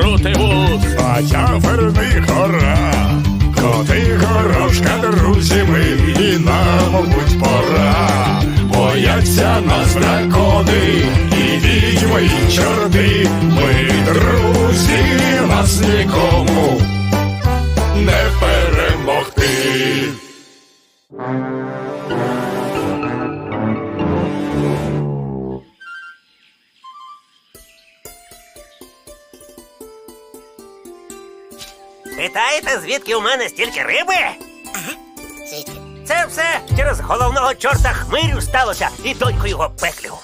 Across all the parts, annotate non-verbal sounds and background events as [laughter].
крутивус. А тяферний гора, коти горошка, друзі ми, і нам, мабуть, пора. Бояться нас дракони, і відьми, і чорти. Ми друзі, нас нікому не перемогти. Питаєте, звідки у мене стільки риби? Звідки? Це все через головного чорта хмирю сталося і доньку його пеклю.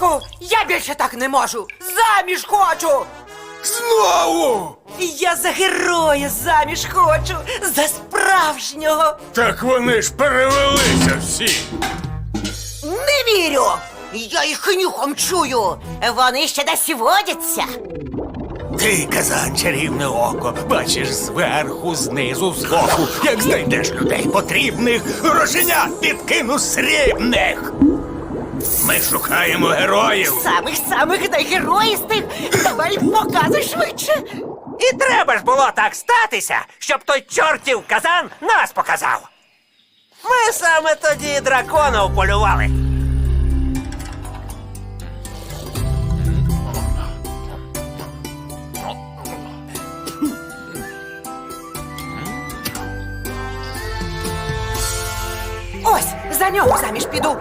Батьку, я більше так не можу. Заміж хочу. Знову! Я за героя заміж хочу. За справжнього. Так вони ж перевелися всі. Не вірю. Я їх нюхом чую. Вони ще десь водяться. Ти, казан, чарівне око, бачиш зверху, знизу, збоку. Як знайдеш людей потрібних, грошенят підкину срібних. Ми шукаємо героїв. Самих самих найгероїстих. Давай показуй швидше. І треба ж було так статися, щоб той чортів казан нас показав. Ми саме тоді дракона уполювали. Ось, за нього заміж піду.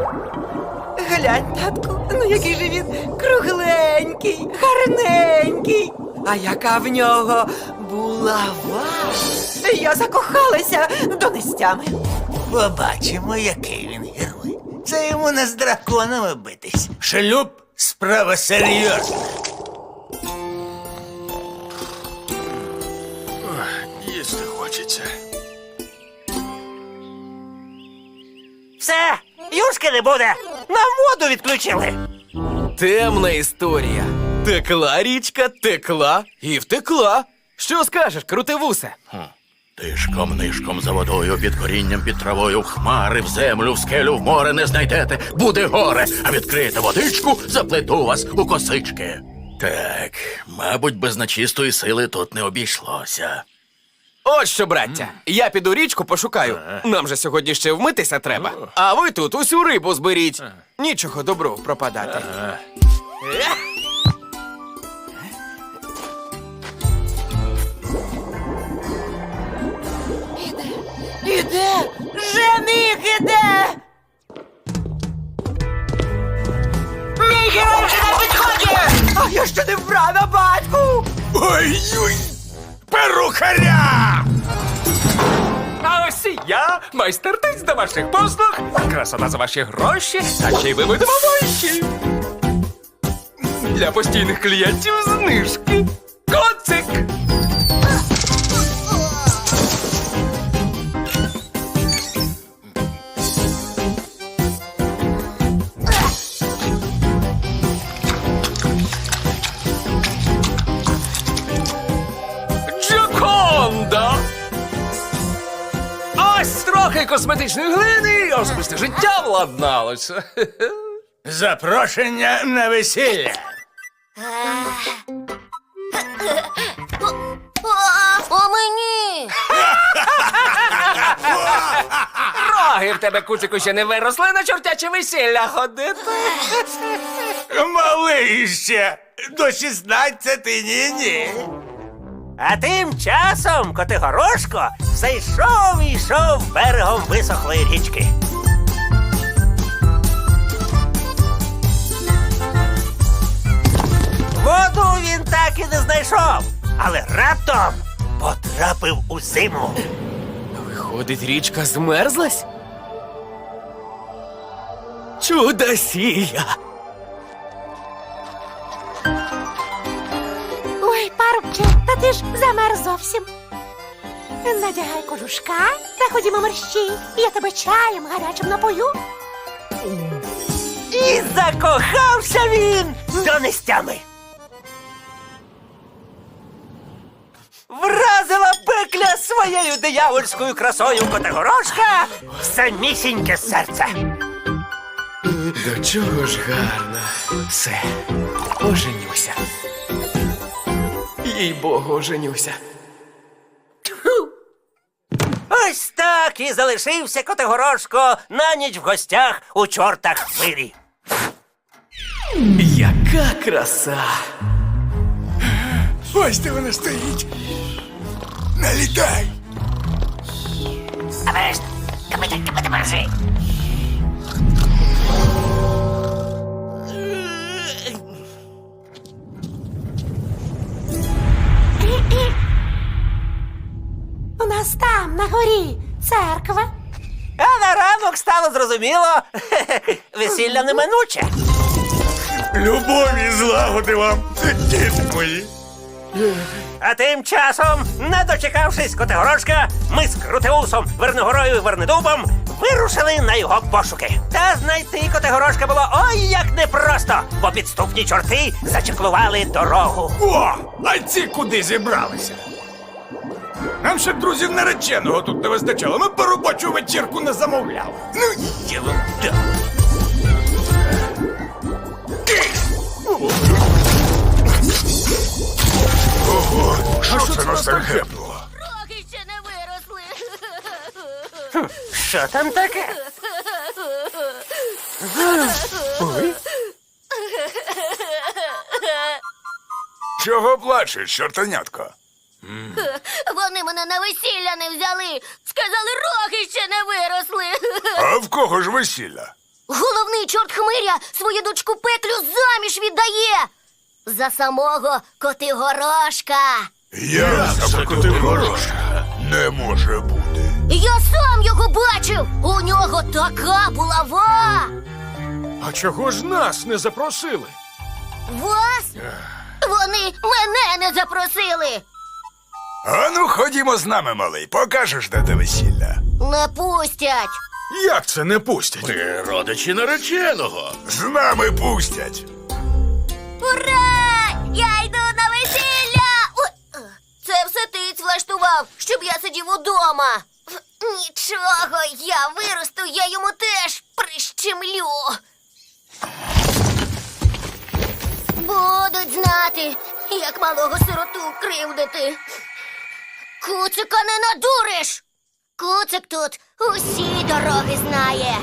Глянь, татку, ну який же він кругленький, гарненький. А яка в нього булава. Я закохалася до нестями. Побачимо, який він герой. Це йому не з драконами битись. Шлюб справа серйозна. Їсти хочеться. Все, юшки не буде. Нам воду відключили. Темна історія. Текла річка, текла і втекла. Що скажеш, крутивусе? Тишком нишком за водою, під корінням, під травою, хмари, в землю, в скелю, в море не знайдете, буде горе, а відкрите водичку, заплету вас у косички. Так, мабуть, без нечистої сили тут не обійшлося. От що, браття, я піду річку пошукаю. Нам же сьогодні ще вмитися треба. А ви тут усю рибу зберіть. Нічого доброго пропадати. Іде! Жених іде! Мій герой вже на підході! А я ще не вбрана, батьку! Ой-ой! Перухаря! А ось я, майстертець до ваших послуг, красота за ваші гроші, а ще й ви видимовуючі. Для постійних клієнтів знижки. Коцик! Трохи косметичної глини, і особисте життя владналося. Запрошення на весілля. А мені! Роги в тебе, куцику, ще не виросли на чортяче весілля ходити. Малий ще. До 16 ні-ні. А тим часом Котигорошко все йшов і йшов берегом висохлої річки. Воду він так і не знайшов, але раптом потрапив у зиму. Виходить, річка змерзлась? Чудосія! Ти ж замер зовсім. Надягай кожушка та ходімо мерщій. Я тебе чаєм гарячим напою. І закохався він до нестями. Вразила пекля своєю диявольською красою Котигорошка в самісіньке серце. До чого ж гарно. Все, оженюся. Їй богу, оженюся. Ось так і залишився Котигорошко на ніч в гостях у чортах хвирі. Яка краса! Ось де вона стоїть. Налітай. У на горі, церква. А на ранок стало зрозуміло, [laughs] весілля неминуче. Любові і злагоди вам, діти мої. А тим часом, не дочекавшись Котигорошка, ми з Крутеусом, Верногорою і Вернедубом вирушили на його пошуки. Та знайти Котигорошка було ой як непросто, бо підступні чорти зачеклували дорогу. О, а ці куди зібралися? Нам ще друзів нареченого тут не вистачало. Ми по робочу вечірку не замовляли. Ну, є вам так. Ого, що це нас так гепнуло? Роги ще не виросли. Що там таке? Чого плачеш, чортанятко? Мене на весілля не взяли. Сказали, роги ще не виросли. А в кого ж весілля? Головний чорт хмиря свою дочку пеклю заміж віддає. За самого Котигорошка. Я за Котигорошка. Не може бути. Я сам його бачив. У нього така булава. А чого ж нас не запросили? Вас? Вони мене не запросили. А ну ходімо з нами, малий, покажеш, де те весілля. Не пустять. Як це не пустять? Ми родичі нареченого. З нами пустять. Ура! Я йду на весілля! Ой, е, Це все ти влаштував, щоб я сидів удома. Нічого, я виросту, я йому теж прищемлю. Будуть знати, як малого сироту кривдити. Куцика не надуриш. Куцик тут усі дороги знає.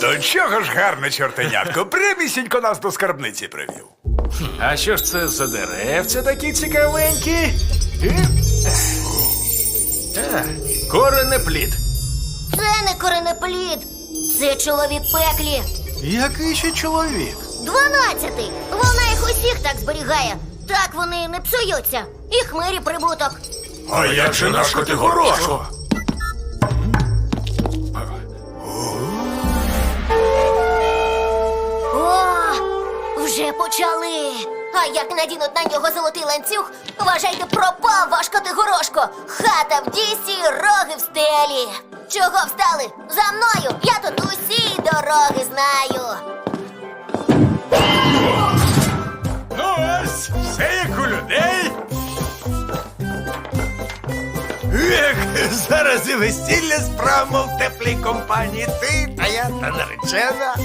До чого ж гарне чортенятко, прямісінько нас до скарбниці привів. А що ж це за деревця такі цікавенькі? А, коренеплід. Це не коренеплід, це чоловік пеклі. Який ще чоловік? Дванадцятий. Вона їх усіх так зберігає. Так вони не псуються. І хмирі прибуток. А як же наш Котигорошко? О, вже почали. А як надінуть на нього золотий ланцюг, вважайте, пропав ваш Котигорошко. Хата в дісі, роги в стелі. Чого встали? За мною! Я тут усі дороги знаю. Ех, зараз і весілля справимо в теплій компанії. Ти, та я та наречена.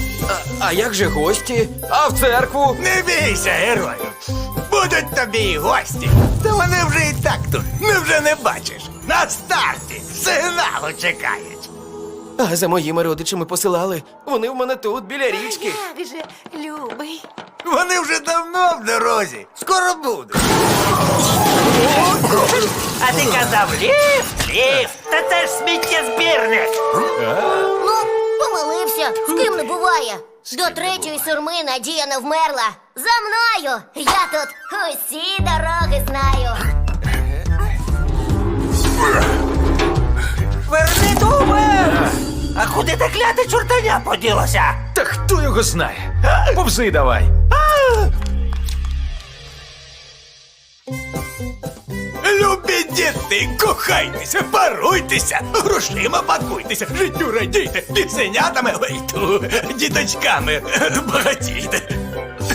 А як же гості? А в церкву? Не бійся, герою. Будуть тобі і гості. Та вони вже і так тут. Не вже не бачиш. На старті сигналу чекають. А за моїми родичами посилали. Вони в мене тут, біля річки. Як же, любий. Вони вже давно в дорозі. Скоро будуть. А ти казав ліфт, ліфт, та це ж сміттєзбірник. Ну, помилився, з ким не буває. До третьої сурми надія не вмерла. За мною! Я тут усі дороги знаю. Верни дубе! А куди так де ти чортаня поділося? Та хто його знає? Повзи давай. Любі діти, кохайтеся, паруйтеся, грошима пакуйтеся, життю радійте, пісенятами, ой, ту, діточками багатійте.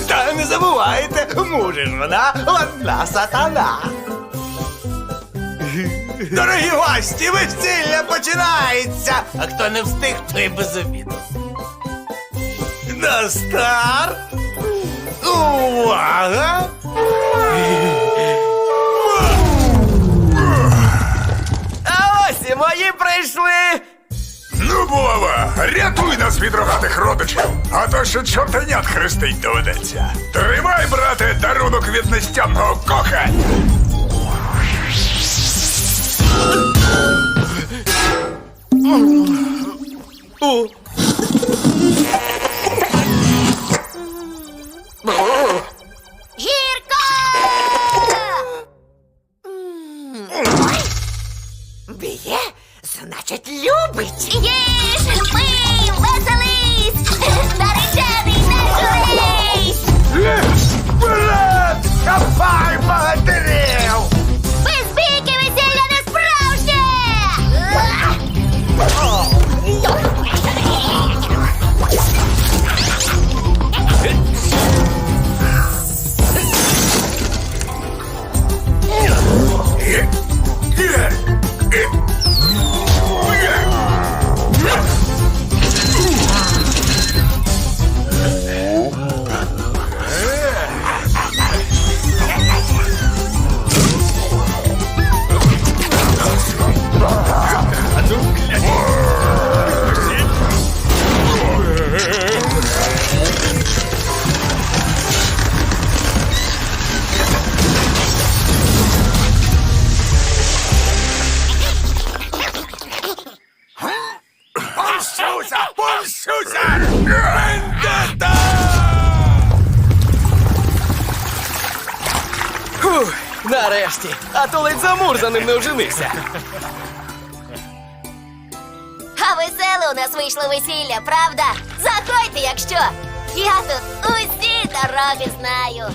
Та не забувайте, муже ж вона одна сатана. Дорогі гості, весілля починається! А хто не встиг, той без обіду. На старт! Увага! Нас від рогатих родичів, а то ще чортенят хрестить доведеться. Тримай, брате, дарунок від нестямного коха. Гірка! Б'є, значить, любить. Їж, пий, Let's naturally! Yes! Relax! Kapay, mga dinig! Вендета! Фух, нарешті. А то ледь замур за ним не оженився. А веселе у нас вийшло весілля, правда? Заходьте, якщо. Я тут усі дороги знаю.